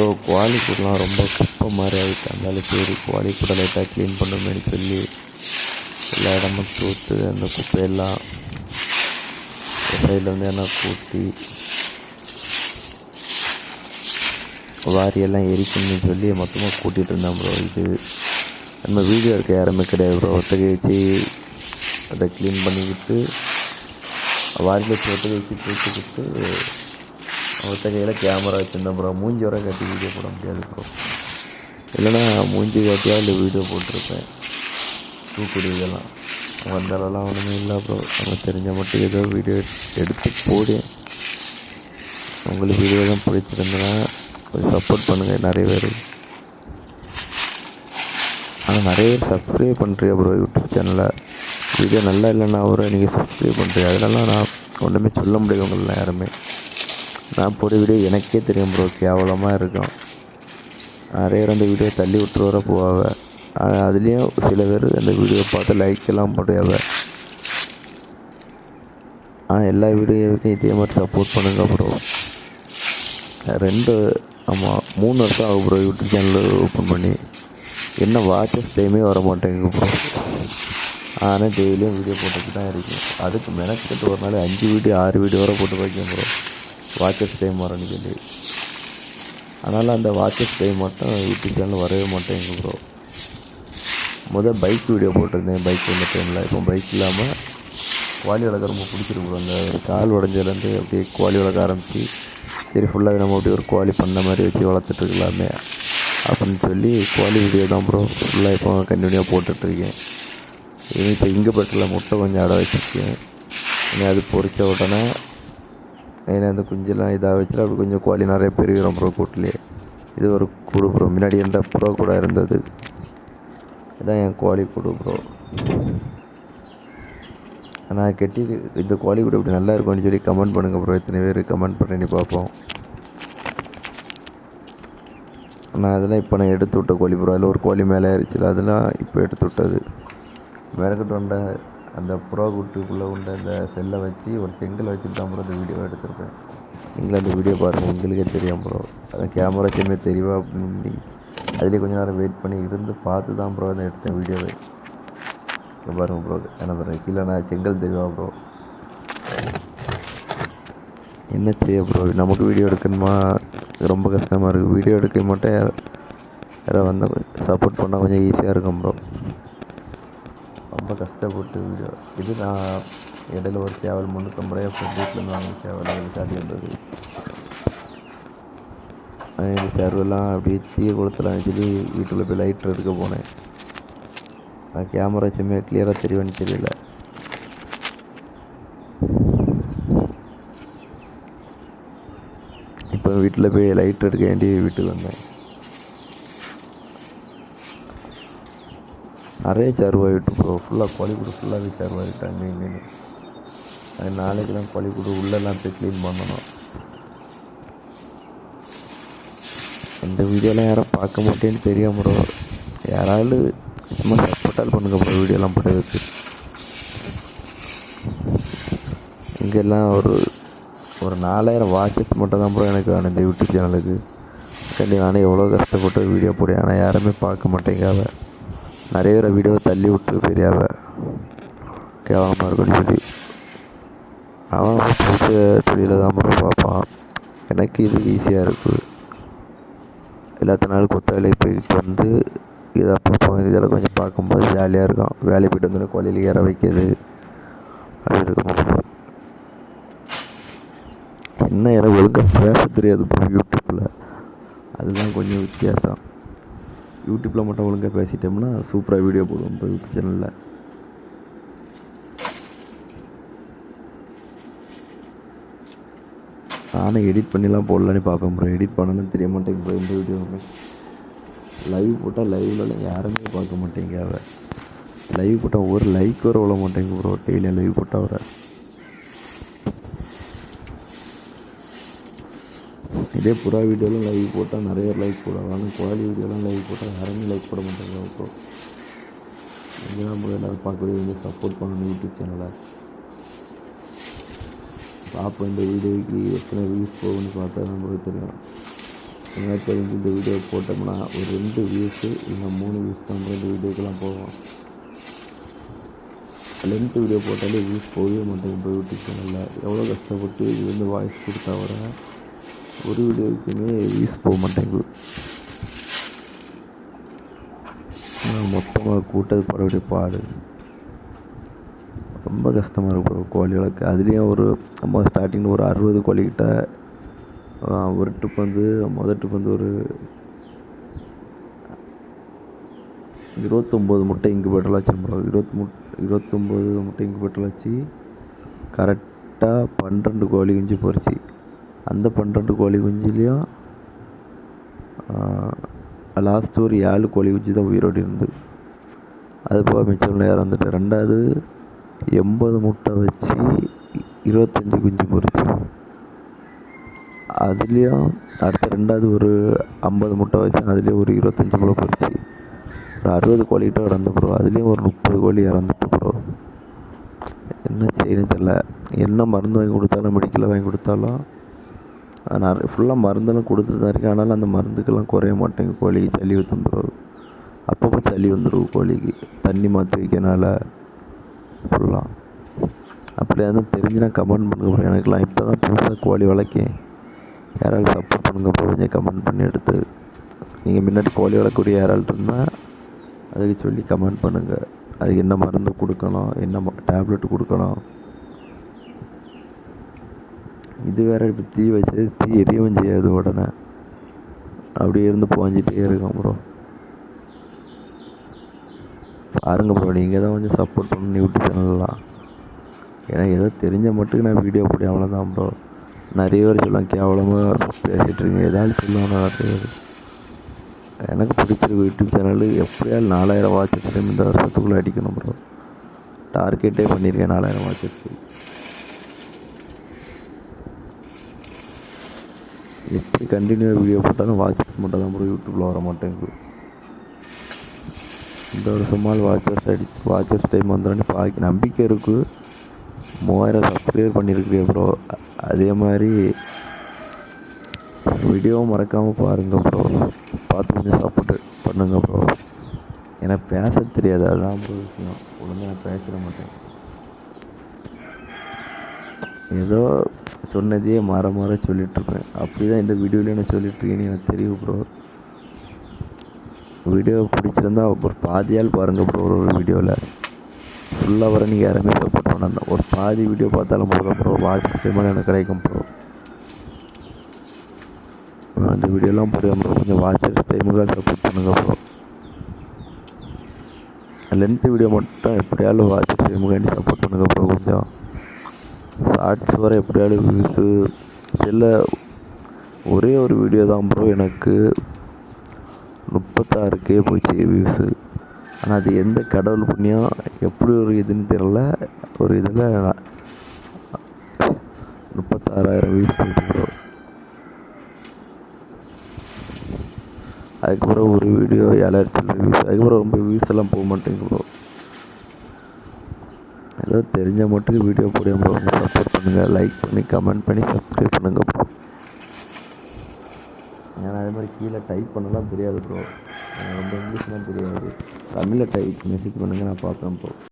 Bro குவாலி கூடலாம் ரொம்ப குப்பை மாதிரி ஆகிட்டு இருந்தாலும் சரி குவாலி லைட்டாக க்ளீன் பண்ணுமேனு சொல்லி எல்லா இடமும் தூத்து அந்த குப்பையெல்லாம் சைடில் வந்து என்ன கூட்டி வாரியெல்லாம் எரிக்கணும்னு சொல்லி மொத்தமாக கூட்டிகிட்டு இருந்தேன் ப்ரோ இது நம்ம வீடியோ இருக்க யாருமே கிடையாது ப்ரோ ஒத்தகை வச்சு அதை க்ளீன் பண்ணிக்கிட்டு வாரியில் வச்சு வச்சு தூக்கிக்கிட்டு ஒத்தகையில் கேமரா வச்சுருந்தேன் ப்ரோ மூஞ்சி வர காட்டி வீடியோ போட முடியாது ப்ரோ இல்லைன்னா மூஞ்சி காட்டியா இல்லை வீடியோ போட்டிருப்பேன்? தூக்குடி இதெல்லாம் வந்த அளவுலாம் ஒன்றுமே இல்லை ப்ரோ நம்ம தெரிஞ்ச மட்டும் ஏதோ வீடியோ எடுத்து போடு. உங்களுக்கு வீடியோ தான் பிடிச்சிருந்தனா கொஞ்சம் சப்போர்ட் பண்ணுங்கள் நிறைய பேர். ஆனால் நிறைய பேர் சப்ஸ்கிரைப் பண்ணுறியா ப்ரோ யூடியூப் சேனலில் வீடியோ நல்லா இல்லைன்னா கூட நீங்கள் சப்ஸ்கிரைப் பண்ணுறீங்க அதனால நான் ஒன்றுமே சொல்ல முடியாது உங்களை யாருமே. நான் போகிற வீடியோ எனக்கே தெரியும் ப்ரோ கேவலமாக இருக்கும். நிறைய பேர் அந்த வீடியோ தள்ளி விட்டு வர போவாங்க. ஆனால் அதுலேயும் சில பேர் அந்த வீடியோ பார்த்து லைக் எல்லாம் போடுவாங்க. ஆனால் எல்லா வீடியோவுக்கும் இதே மாதிரி சப்போர்ட் பண்ணுங்க ப்ரோ ரெண்டு ஆமாம் மூணு வருஷம் ஆகும் ப்ரோ யூடியூப் சேனல் ஓப்பன் பண்ணி. என்ன வாட்சஸ் டைமே வர மாட்டேங்குது ப்ரோ ஆனால் டெய்லியும் வீடியோ போட்டுட்டு தான் இருக்கேன். அதுக்கு மெனக்கிட்டு ஒரு நாள் அஞ்சு வீடியோ ஆறு வீடியோ வரை போட்டு வைக்கேன் ப்ரோ வாட்சஸ் டைம் வரேன்னு சொல்லி. அதனால் அந்த வாட்சஸ் டைம் மட்டும் யூடியூப் சேனல் வரவே மாட்டேங்குது ப்ரோ முதல் பைக் வீடியோ போட்டிருந்தேன் பைக் வந்த டைமில் இப்போ பைக் இல்லாமல் குவாலி வளர்க்க ரொம்ப பிடிச்சிருக்கு ப்ரோ அந்த கால் உடஞ்சதுலேருந்து அப்படியே குவாலி வளர்க்க ஆரம்பித்து சரி ஃபுல்லாக நம்ம அப்படியே ஒரு குவாலி பண்ண மாதிரி வச்சு வளர்த்துட்ருக்கலாமே அப்படின்னு சொல்லி குவாலி வீடியோ தான் ப்ரோ ஃபுல்லாக இப்போ கண்டினியூவாக போட்டுட்ருக்கேன். இனி இப்போ இங்கே பட்டில் முட்டை கொஞ்சம் அடை வச்சுருக்கேன். இனி அது பொறிச்ச உடனே ஏன்னா அந்த குஞ்செல்லாம் இதாக வச்சுட்டு அப்படி கொஞ்சம் கோழி நிறைய பெருகிறோம் ப்ரோ கூட்டிலே இது ஒரு கூடு ப்ரோ முன்னாடி எந்த ப்ரோ கூட இருந்தது. இதான் என் கோழி கூடு ப்ரோ நான் கெட்டி இந்த கோழி கூட இப்படி நல்லா இருக்கும்னு சொல்லி கமெண்ட் பண்ணுங்கள் ப்ரோ எத்தனை பேர் கமெண்ட் பண்ணி பார்ப்போம். நான் அதெல்லாம் இப்போ நான் எடுத்து விட்ட கோழி ப்ரோ அதில் ஒரு கோழி மேலே ஏறிச்சுல அதெல்லாம் இப்போ எடுத்து விட்டது. மேற்கிட்ட உண்ட? அந்த ப்ரோ குட்டுக்குள்ளே உண்ட அந்த செல்லை வச்சு ஒரு செங்கல் வச்சுட்டு தான் ப்ரோ அந்த வீடியோ எடுத்திருப்பேன். நீங்களும் அந்த வீடியோ பாருங்கள் உங்களுக்கே தெரியும் ப்ரோ அந்த கேமரா சின்ன தெரியவா அப்படின்னு அதிலே கொஞ்சம் நேரம் வெயிட் பண்ணி இருந்து பார்த்து தான் ப்ரோ நான் எடுத்தேன் வீடியோவை இங்கே பாருங்கள் ப்ரோ என்ன பாருங்கள் கீழே நான் செங்கல் தெரியவா ப்ரோ என்ன செய்ய ப்ரோ நமக்கு வீடியோ எடுக்கணுமா? ரொம்ப கஷ்டமாக இருக்குது வீடியோ எடுக்க மட்டும் யாராவது வந்து சப்போர்ட் பண்ணால் கொஞ்சம் ஈஸியாக இருக்கும் ப்ரோ ரொம்ப கஷ்டப்பட்டு வீடியோ இது நான் இடையில ஒரு சேவல் முந்நூற்றம்பது ரூபாய் அப்புறம் வீட்டிலேருந்து வாங்கின சேவல். அது வந்தது. இந்த சர்வெல்லாம் அப்படியே தீய கொடுத்துலாம் சொல்லி வீட்டுக்குள்ளே போய் லைட்டர் எடுக்க போனேன். நான் கேமரா வச்சுமே கிளியராக தெரியும்னு தெரியல. இப்போ வீட்டில் போய் லைட் எடுக்க வேண்டி வீட்டுக்கு வந்தேன். நிறைய சருவாயிட்டு ப்ரோ ஃபுல்லாக கோழிக்கூடு ஃபுல்லாகவே சருவாயிட்டாங்க இங்கேன்னு அது நாளைக்கு தான் கோழிக்கூடு உள்ளெல்லாம் போய் க்ளீன் பண்ணணும். இந்த வீடியோலாம் யாரும் பார்க்க மாட்டேன்னு தெரியாம ப்ரோ யாராவது சும்மா சப்போர்ட்டால் பண்ணுங்க ப்ரோ வீடியோலாம் போட்டதுக்கு இங்கெல்லாம் ஒரு ஒரு நாலாயிரம் வாட்சஸ் மட்டும் தான் ப்ரோ எனக்கு வேணும் இந்த யூடியூப் சேனலுக்கு கண்டிப்பாக நானே எவ்வளோ கஷ்டப்பட்டு வீடியோ போடுவேன் ஆனால் யாருமே பார்க்க மாட்டேங்காத நிறைய பேர் வீடியோ தள்ளி விட்டு பெரியாவ. கேவலமாக இருக்குன்னு சொல்லி. அவன் பிடிச்ச தொழில தான் ப்ரோ பார்ப்பான். எனக்கு இது ஈஸியாக இருக்குது எல்லாத்த நாள் கொத்த வேலைக்கு போயிட்டு வந்து இதை பார்ப்போம். இதெல்லாம் கொஞ்சம் பார்க்கும்போது ஜாலியாக இருக்கும் வேலைக்கு போய்ட்டு வந்து கோழியில் ஏற வைக்கிறது. அப்படி இருக்கும் என்ன எனக்கு ஒழுங்காக பேச தெரியாது ப்ரோ யூடியூப்பில் அதுதான் கொஞ்சம் வித்தியாசம். யூடியூப்பில் மட்டும் ஒழுங்காக பேசிட்டோம்னா சூப்பராக வீடியோ போடுவோம் இப்போ யூடியூப் சேனலில் நானும் எடிட் பண்ணிலாம் போடலான்னு பார்ப்பேன் ப்ரோ எடிட் பண்ணணும்னு தெரிய மாட்டேங்க ப்ரோ இந்த வீடியோவுமே லைவ் போட்டால் லைவ்லலாம் யாருமே பார்க்க மாட்டேங்க அவ. லைவ் போட்டால் ஒரு லைக் வர விட மாட்டேங்க ப்ரோ டெய்லியும் லைவ் போட்டால் வர இதே புறா வீடியோலாம் லைவ் போட்டால் நிறைய லைக் போடுவாங்க. ஆனால் கோழி வீடியோலாம் லைவ் போட்டால் யாருமே லைக் போட மாட்டாங்க ப்ரோ நீங்கள் தான் எல்லோரும் பார்க்கவே வந்து சப்போர்ட் பண்ணணும் யூடியூப் சேனலை பார்ப்போம் இந்த வீடியோக்கு எத்தனை வியூஸ் போகும்னு பார்த்தா நம்மளுக்கு தெரியும். எனக்கு தெரிஞ்சு இந்த வீடியோ போட்டோம்னா ஒரு ரெண்டு வியூஸு இல்லை மூணு வியூஸ் தான் இந்த வீடியோக்கெல்லாம் போவோம் லென்த் வீடியோ போட்டாலே வியூஸ் போகவே மாட்டேங்குது யூடியூப் சேனலில் எவ்வளோ கஷ்டப்பட்டு இது வந்து வாய்ஸ் கொடுத்தா வர ஒரு வீடியோவுக்குமே வியூஸ் போக மாட்டேங்குது. மொத்தமாக கூட்டது பரவடைய பாடு ரொம்ப கஷ்டமாக இருக்கும் ப்ரோ கோழி வளர்க்க. அதுலேயும் ஒரு நம்ம ஸ்டார்டிங்கில் ஒரு அறுபது கோழிக்கிட்ட ஒரு ட்ரிப் வந்து மொதல் ட்ரிப் வந்து ஒரு இருபத்தொம்போது முட்டை இன்குபேட்டரில் வச்சுருப்போம் இருபத்தி முட் இருபத்தொம்போது முட்டை இன்குபேட்டரில் வச்சு கரெக்டாக பன்னெண்டு கோழி குஞ்சு பொரிச்சு அந்த பன்னிரெண்டு கோழி குஞ்சுலேயும் லாஸ்ட் ஒரு ஏழு கோழி குஞ்சு தான் உயிரோடு இருந்தது அது போக மிச்சம் இறந்துட்டு ரெண்டாவது எண்பது முட்டை வச்சு இருபத்தஞ்சி குஞ்சு பொறிச்சு அதுலேயும் அடுத்த ரெண்டாவது ஒரு ஐம்பது முட்டை வச்சு அதுலேயும் ஒரு இருபத்தஞ்சி முட்டை பொறிச்சு ஒரு அறுபது கோழிகிட்ட இறந்து ப்ரோ அதுலேயும் ஒரு முப்பது கோழி இறந்துட்டு ப்ரோ என்ன செய்யணும் தெரில என்ன மருந்து வாங்கி கொடுத்தாலும் மெடிக்கலில் வாங்கி கொடுத்தாலும் நான் ஃபுல்லாக மருந்தெல்லாம் கொடுத்துட்டு தான் இருக்கேன். ஆனாலும் அந்த மருந்துக்கெல்லாம் குறைய மாட்டேங்குது கோழிக்கு சளி வந்துடும் அப்பப்போ சளி வந்துடும் கோழிக்கு. தண்ணி மாற்றி வைக்கனால ஃபுல்லாக அப்படியே தான் தெரிஞ்சுனா கமெண்ட் பண்ணுங்க ப்ரோ எனக்குலாம் இப்போ தான் புதுசாக கோழி வளர்க்கேன். யாராவது சப்போர்ட் பண்ணுங்க ப்ரோ கொஞ்சம் கமெண்ட் பண்ணி எடுத்து. நீங்கள் முன்னாடி கோழி வளர்க்கக்கூடிய யாராவது இருந்தால் அதுக்கு சொல்லி கமெண்ட் பண்ணுங்கள் அதுக்கு என்ன மருந்து கொடுக்கணும்? என்ன டேப்லெட் கொடுக்கணும்? இது வேறு இப்போ தீ வச்சது தீ எரியவும் செய்யாது உடனே. அப்படியே இருந்து புகஞ்சிட்டே இருக்கும் ப்ரோ பாருங்கள் ப்ரோ நீங்கள் தான் கொஞ்சம் சப்போர்ட் பண்ணணும் யூடியூப் சேனல்லாம் ஏன்னா ஏதோ தெரிஞ்ச மட்டுக்கு நான் வீடியோ போடி அவ்வளோதான் ப்ரோ நிறைய பேர் சொல்லுவேன் கேவலமாக பேசிகிட்டு ஏதாவது சொல்லுவாங்க நிறைய பேர் எனக்கு பிடிச்சிருக்கு யூடியூப் சேனல் எப்படியாவது நாலாயிரம் வாட்ச் டைம் இந்த வருஷத்துக்குள்ளே அடிக்கணும் ப்ரோ டார்கெட்டே பண்ணியிருக்கேன் நாலாயிரம் வாட்ச் எப்படி கண்டினியூ வீடியோ போட்டாலும் வாட்சஸ் மட்டும் தான் ப்ரோ யூடியூப்பில் வர மாட்டேங்குது இந்த வருஷமால் வாட்சர்ஸ் அடி வாட்சர்ஸ் டைம் வந்தோடனே பாக்கி நம்பிக்கை இருக்குது மூவாயிரம் சப்ஸ்கிரைப் பண்ணியிருக்கிறேன் ப்ரோ அதே மாதிரி வீடியோவும் மறக்காமல் பாருங்கள் ப்ரோ பார்த்து கொஞ்சம் சப்போர்ட் பண்ணுங்கள் ப்ரோ எனக்கு பேச தெரியாது அதுதான் ப்ரோ விஷயம். ஒழுங்காக நான் பேசிட மாட்டேன். ஏதோ சொன்னதையே மாற மாற சொல்லிகிட்ருப்பேன் அப்படி தான் இந்த வீடியோவில் நான் சொல்லிகிட்ருக்கேன்னு எனக்கு தெரியும் ப்ரோ வீடியோ பிடிச்சிருந்தா ஒரு பாதியால் பாருங்கள் ப்ரோ ஒரு வீடியோவில் ஃபுல்லாக வர நீங்கள் யாருமே சப்போர்ட் பண்ண ஒரு பாதி வீடியோ பார்த்தாலும் போதும் ப்ரோ வாட்ச் டைமாக எனக்கு கிடைக்கும் ப்ரோ அந்த வீடியோலாம் புரியாம ப்ரோ கொஞ்சம் வாட்சர்ஸ் டைமுக்காக சப்போர்ட் பண்ணுங்கள் ப்ரோ லென்த்து வீடியோ மட்டும் எப்படியாலும் வாட்சர்ஸ் டைமுக்காண்டி சப்போர்ட் பண்ணுங்கள் ப்ரோ கொஞ்சம். ஷார்ட்ஸ் வர எப்படியாலும் வியூஸு இல்லை ஒரே ஒரு வீடியோ தான் ப்ரோ எனக்கு. முப்பத்தாறுக்கே போச்சு வியூஸு ஆனால் அது எந்த கடவுள் புண்ணியம் எப்படி ஒரு இதுன்னு தெரில ஒரு இதில் முப்பத்தாறாயிரம் வியூஸ் போயிட்டு ப்ரோ அதுக்கப்புறம் ஒரு வீடியோ ஏழாயிரத்தி வியூஸ் அதுக்கப்புறம் ரொம்ப வியூஸ் எல்லாம் போக மாட்டேங்குது ப்ரோ ஏதோ தெரிஞ்ச மட்டும் வீடியோ போட ப்ரோ சப்போர்ட் பண்ணுங்கள் லைக் பண்ணி கமெண்ட் பண்ணி சப்ஸ்கிரைப் பண்ணுங்கள் ப்ரோ ஏன்னா அதே மாதிரி கீழே டைப் பண்ணலாம் தெரியாது ப்ரோ எனக்கு ரொம்ப இங்கிலீஷ்லாம் தெரியாது. தமிழில் டைப் மெசேஜ் பண்ணுங்கள் நான் பார்க்குறேன் ப்ரோ